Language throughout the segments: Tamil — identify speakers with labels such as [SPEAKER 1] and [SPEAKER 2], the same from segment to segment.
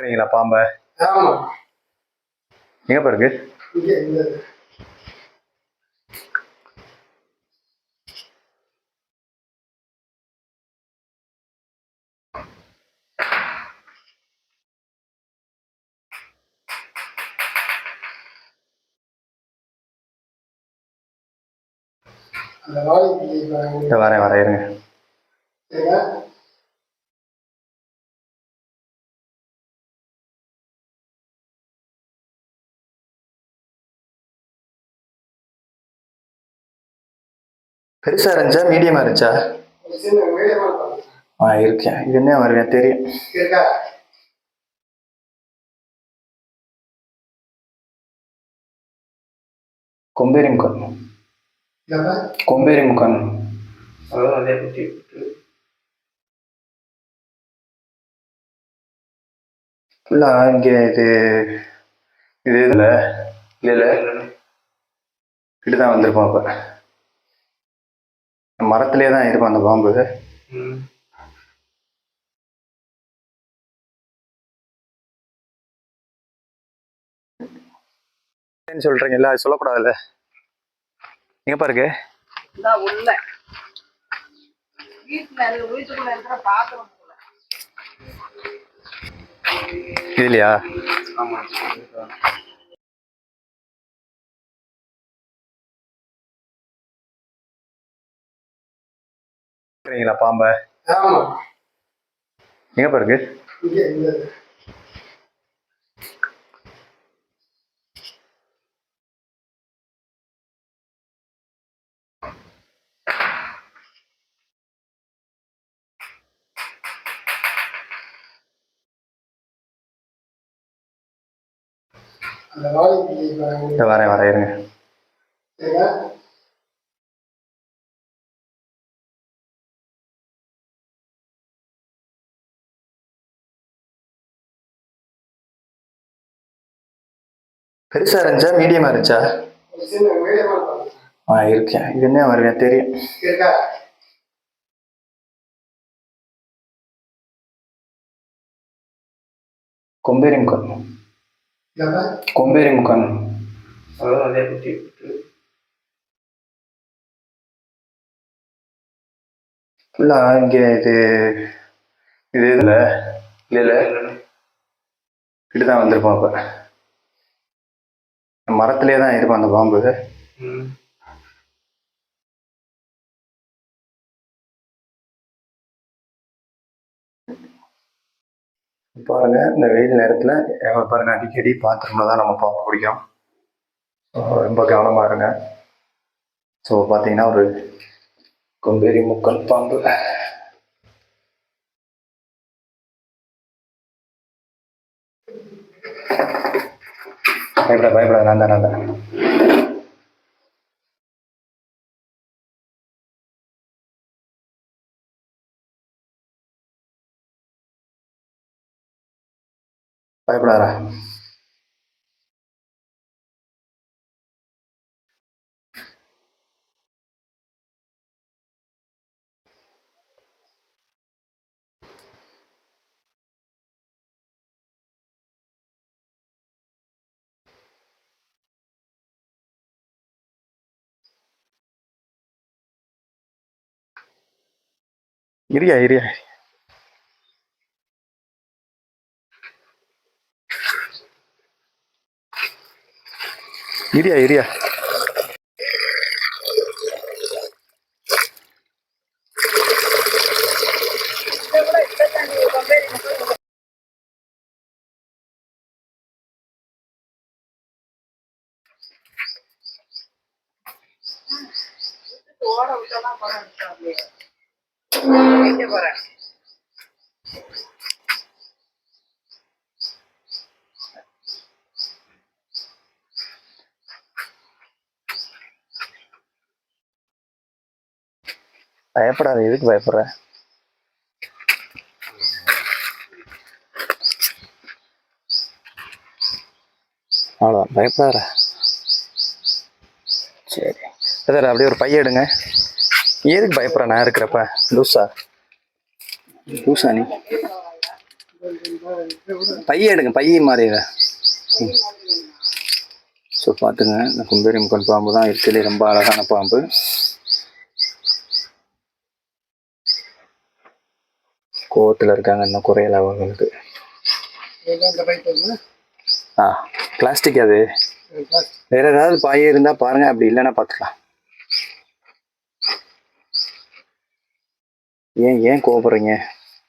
[SPEAKER 1] சரிங்களா பாம்பை
[SPEAKER 2] ஆமா
[SPEAKER 1] இருக்கு? வரேன் வரேன் இருங்க. பெருசா இருந்துச்சா? மீடியமா இருந்துச்சா? ஆ இருக்கேன். இது என்ன வருவேன் தெரியும். கொம்பேரி முக்கன் கொம்பேரி முக்கன்
[SPEAKER 3] அதுவும்
[SPEAKER 1] இங்கே இது இது இதில் இதில் இப்படி தான் வந்திருப்போம் அப்போ. மரத்துலேயே தான் இருக்கும் அந்த பாம்பு. சொல்கிறீங்கல்ல அது சொல்லக்கூடாதுல்ல. எங்கப்பா இருக்கு?
[SPEAKER 4] இந்தா
[SPEAKER 1] சரிங்களா பாம்பை?
[SPEAKER 2] வாழைக்கு
[SPEAKER 1] இந்த வரேன் வரேன் இருங்க. பெருசா இருந்துச்சா? மீடியமா இருந்துச்சா? ஆ இருக்கேன். இது என்ன வருவேன் தெரியும்.
[SPEAKER 2] இருக்கா
[SPEAKER 1] கொம்பேரி முக்கன்
[SPEAKER 2] இல்லப்பா
[SPEAKER 1] கொம்பேரி முக்கன் இங்கே இது இது இதில் இதில் இப்படி தான் வந்திருப்போம் அப்போ. மரத்துலேயே தான் இருக்கும் அந்த பாம்பு. பாருங்க இந்த வெயில் நேரத்தில் பாருங்க அடிக்கடி பாத்ரூமில் தான் நம்ம பாம்பு பிடிக்கும். ரொம்ப கவனமாக இருங்க. ஸோ பார்த்தீங்கன்னா ஒரு கொம்பேரி முக்கல் பாம்பு. பயப்பட பயப்பட நான் தான் நான் தான். பயப்படாதா இரியா இரியா. இரியா இரியா.
[SPEAKER 4] இதை படம் எடுத்தாங்க வைக்க போறேன்
[SPEAKER 1] பயப்படாத எதுக்கு பயப்படுற? அவ்வளோதான் பயப்படாத. சரி. சார் அப்படியே ஒரு பைய எடுங்க. எதுக்கு பயப்படுற? நான் இருக்கிறப்ப. லூசா. லூசா நீ. பைய எடுங்க பைய மாதிரி ஸோ பார்த்துங்க. இந்த கும்பேரி முக்கன் பாம்பு தான் இருக்கிறதுலே ரொம்ப அழகான பாம்பு. கோவத்தில் இருக்காங்க இன்னும் குறையல அவங்களுக்கு. ஆ பிளாஸ்டிக் அது. வேற ஏதாவது பாய் இருந்தால் பாருங்க அப்படி இல்லைன்னா பார்த்துக்கலாம். ஏன் ஏன் கோவப்படுறீங்க?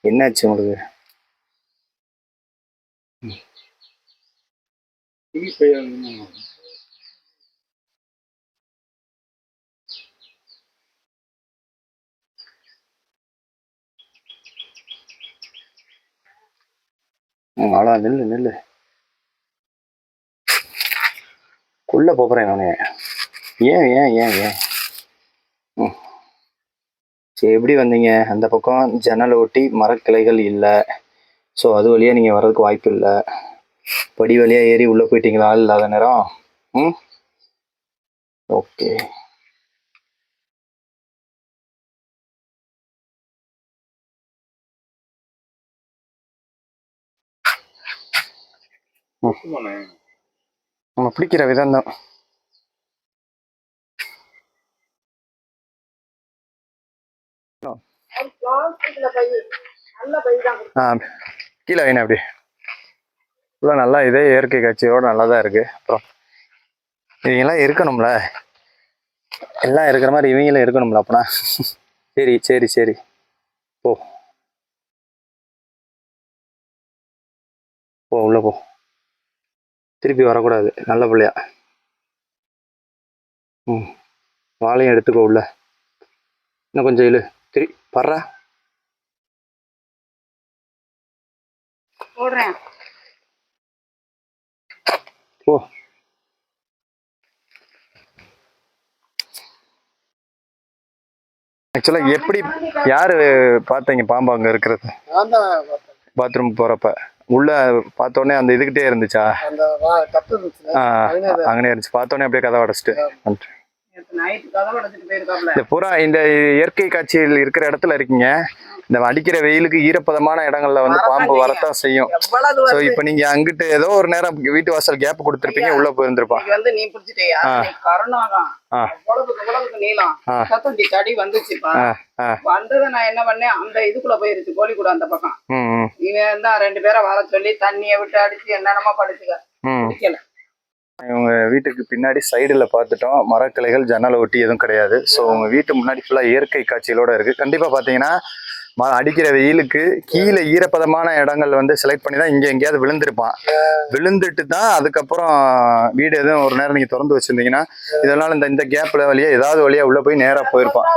[SPEAKER 1] என்னாச்சு உங்களுக்கு? ம் அவ்வளோ நில்லு நில்லு. குள்ள போகிறேன் நான். ஏன் ஏன் ஏன் ஏன்? சரி எப்படி வந்தீங்க? அந்த பக்கம் ஜன்னலை ஒட்டி மரக்கிளைகள் இல்லை. ஸோ அது வழியாக நீங்கள் வர்றதுக்கு வாய்ப்பு இல்லை. படி வழியாக ஏறி உள்ளே போயிட்டீங்களா? ஆள் இல்லாத நேரம்? ம்? ஓகே. நம்ம பிடிக்கிற விதம் தான்
[SPEAKER 4] பிளாஸ்டிக்ல பை நல்ல பை தான்
[SPEAKER 1] ஆ கீழே வைங்க அப்படி. இவ்வளோ நல்லா இதே இயற்கை காட்சியோட நல்லா தான் இருக்கு. அப்புறம் இவங்கெல்லாம் இருக்கணும்ல. எல்லாம் இருக்கிற மாதிரி இவங்களும் இருக்கணும்ல அப்பனா. சரி சரி சரி. போ. போ உள்ள போ. திருப்பி வரக்கூடாது. நல்ல பிள்ளையா. ம். வாழையும் எடுத்துக்கோ உள்ள. இன்னும் கொஞ்சம் இழு. திரி பர்றா
[SPEAKER 4] போடுறேன்
[SPEAKER 1] போ ஆக்சுவலாக எப்படி யாரு பார்த்தீங்க பாம்பு அங்கே இருக்கிறது?
[SPEAKER 2] நான் தான் பார்த்தேன்.
[SPEAKER 1] பாத்ரூம் போகிறப்ப உள்ள பார்த்தோன்னே அந்த இதுகிட்டே இருந்துச்சா? ஆ அங்கனே இருந்துச்சு. பார்த்தோன்னே அப்படியே கதை அடைச்சிட்டு. இந்த புறா இந்த இயற்கை காட்சியில் இருக்கிற இடத்துல இருக்கீங்க. இந்த அடிக்கிற வெயிலுக்கு ஈரப்பதமான இடங்கள்ல வந்து பாம்பு வரத்தான் செய்யும். ஸோ இப்போ நீங்க அங்கிட்டு ஏதோ ஒரு நேரம் வீட்டு வாசல் கேப் கொடுத்துருப்பீங்க உள்ள போயிருந்திருப்பான்
[SPEAKER 4] வந்து நீ பிடிச்சிட்டியா தடி வந்துச்சுப்பா.
[SPEAKER 1] ஆ
[SPEAKER 4] வந்ததை நான் என்ன பண்ணேன்? அந்த இதுக்குள்ள போயிருச்சு கோழிக்கூட அந்த பக்கம். இவன் தான் ரெண்டு பேரை வர சொல்லி தண்ணியை விட்டு அடிச்சு என்னென்னமோ படிச்சுக்க
[SPEAKER 1] இவங்க வீட்டுக்கு பின்னாடி சைடில் பார்த்துட்டோம். மரக்கிளைகள் ஜன்னலை ஒட்டி எதுவும் கிடையாது. ஸோ உங்க வீட்டு முன்னாடி ஃபுல்லாக இயற்கை காட்சிகளோட இருக்குது கண்டிப்பாக பார்த்தீங்கன்னா ம அடிக்கிற வெயிலுக்கு கீழே ஈரப்பதமான இடங்கள் வந்து செலக்ட் பண்ணி தான் இங்கே எங்கேயாவது விழுந்திருப்பான். விழுந்துட்டு தான் அதுக்கப்புறம் வீடு எதுவும் ஒரு நேரம் நீங்கள் திறந்து வச்சிருந்தீங்கன்னா இதனால் இந்த இந்த கேப்பில் வழியாக ஏதாவது வழியாக உள்ளே போய் நேராக போயிருப்பான்.